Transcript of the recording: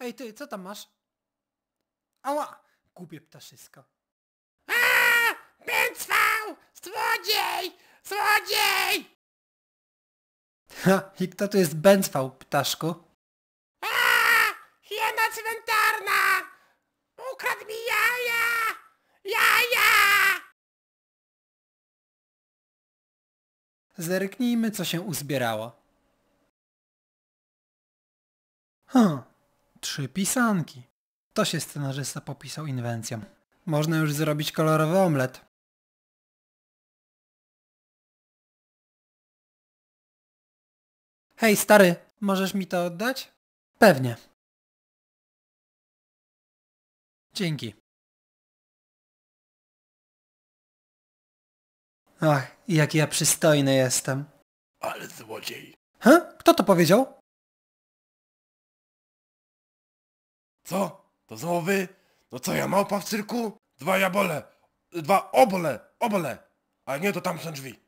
Ej ty, co tam masz? Ała! Głupie ptaszysko. Bęcwał! Złodziej! Złodziej! Ha, i kto tu jest Bęcwał, ptaszku? A! Hiena cmentarna! Ukradł mi jaja! Jaja! Zerknijmy, co się uzbierało. Hm, trzy pisanki. To się scenarzysta popisał inwencją. Można już zrobić kolorowy omlet. Hej, stary, możesz mi to oddać? Pewnie. Dzięki. Ach, jaki ja przystojny jestem. Ale złodziej! He? Kto to powiedział? Co? To znowu wy? No co, ja małpa w cyrku? Dwa jabole! Dwa obole! Obole! A nie, to tam są drzwi.